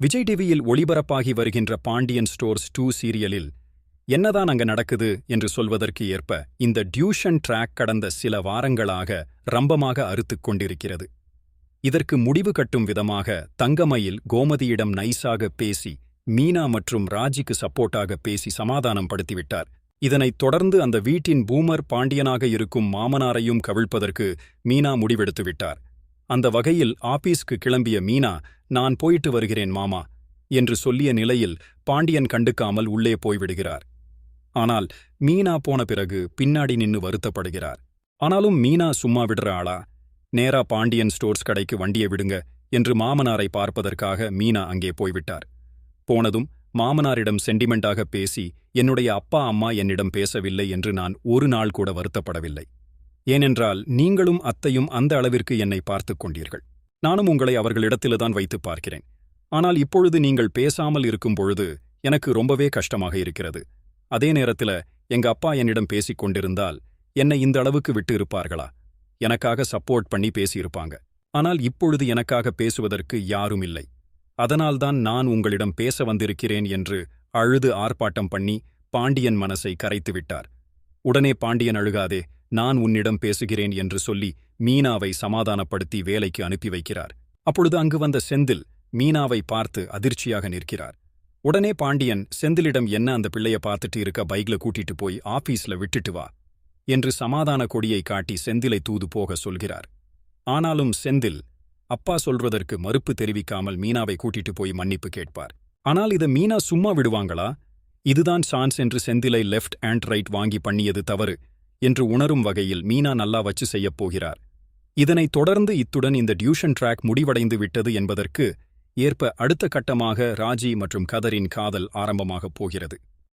விஜய் டிவியில் ஒளிபரப்பாகி வருகின்ற Pandian stores two சீரியலில் என்னதான் அங்க நடக்குது என்று சொல்வதற்கு ஏற்ப இந்த டியூஷன் ட்ராக் கடந்த சில வாரங்களாக ரம்பமாக அறுத்துக் கொண்டிருக்கிறது. இதற்கு முடிவு கட்டும் விதமாக தங்கமயில் கோமதியிடம் நைஸாக பேசி மீனா மற்றும் ராஜிக்கு சப்போர்ட்டாக பேசி சமாதானம் படுத்திவிட்டார். இதனைத் தொடர்ந்து அந்த வீட்டின் பூமர் பாண்டியனாக இருக்கும் மாமனாரையும் கவிழ்ப்பதற்கு மீனா முடிவெடுத்துவிட்டார். அந்த வகையில் ஆபீஸ்க்கு கிளம்பிய மீனா நான் போயிட்டு வருகிறேன் மாமா என்று சொல்லிய நிலையில் பாண்டியன் கண்டுக்காமல் உள்ளே போய்விடுகிறார். ஆனால் மீனா போன பிறகு பின்னாடி நின்னு வருத்தப்படுகிறார். ஆனாலும் மீனா சும்மா விடுற ஆளா? நேரா பாண்டியன் ஸ்டோர்ஸ் கடைக்கு வண்டியை விடுங்க என்று மாமனாரை பார்ப்பதற்காக மீனா அங்கே போய்விட்டார். போனதும் மாமனாரிடம் சென்டிமெண்டாக பேசி என்னுடைய அப்பா அம்மா என்னிடம் பேசவில்லை என்று நான் ஒரு நாள் கூட வருத்தப்படவில்லை. ஏனென்றால் நீங்களும் அத்தையும் அந்த அளவிற்கு என்னை பார்த்துக் கொண்டீர்கள். நானும் உங்களை அவர்களிடத்தில்தான் வைத்துப் பார்க்கிறேன். ஆனால் இப்பொழுது நீங்கள் பேசாமல் இருக்கும் பொழுது எனக்கு ரொம்பவே கஷ்டமாக இருக்கிறது. அதே நேரத்துல எங்க அப்பா என்னிடம் பேசிக் கொண்டிருந்தால் என்னை இந்த அளவுக்கு விட்டு இருப்பார்களா? எனக்காக சப்போர்ட் பண்ணி பேசியிருப்பாங்க. ஆனால் இப்பொழுது எனக்காக பேசுவதற்கு யாரும் இல்லை. அதனால்தான் நான் உங்களிடம் பேச வந்திருக்கிறேன் என்று அழுது ஆர்ப்பாட்டம் பண்ணி பாண்டியன் மனசை கரைத்து விட்டார். உடனே பாண்டியன் அழுகாதே நான் உன்னிடம் பேசுகிறேன் என்று சொல்லி மீனாவை சமாதானப்படுத்தி வேலைக்கு அனுப்பி வைக்கிறார். அப்பொழுது அங்கு வந்த செந்தில் மீனாவை பார்த்து அதிர்ச்சியாக நிற்கிறார். உடனே பாண்டியன் செந்திலிடம் என்ன அந்த பிள்ளைய பார்த்துட்டு இருக்க? பைக்ல கூட்டிட்டு போய் ஆபீஸ்ல விட்டுட்டு வா என்று சமாதான கொடியை காட்டி செந்திலை தூது போக சொல்கிறார். ஆனாலும் செந்தில் அப்பா சொல்றதற்கு மறுப்பு தெரிவிக்காமல் மீனாவை கூட்டிட்டு போய் மன்னிப்பு கேட்பார். ஆனால் இத மீனா சும்மா விடுவாங்களா? இதுதான் சான்ஸ் என்று செந்திலை லெஃப்ட் அண்ட் ரைட் வாங்கி பண்ணியது தவறு. என்று உணரும் வகையில் மீனா நல்லா வச்சு செய்யப் போகிறார். இதனைத் தொடர்ந்து இத்துடன் இந்த டியூஷன் ட்ராக் முடிவடைந்து விட்டது என்பதற்கு ஏற்ப அடுத்த கட்டமாக ராஜி மற்றும் கதரின் காதல் ஆரம்பமாகப் போகிறது.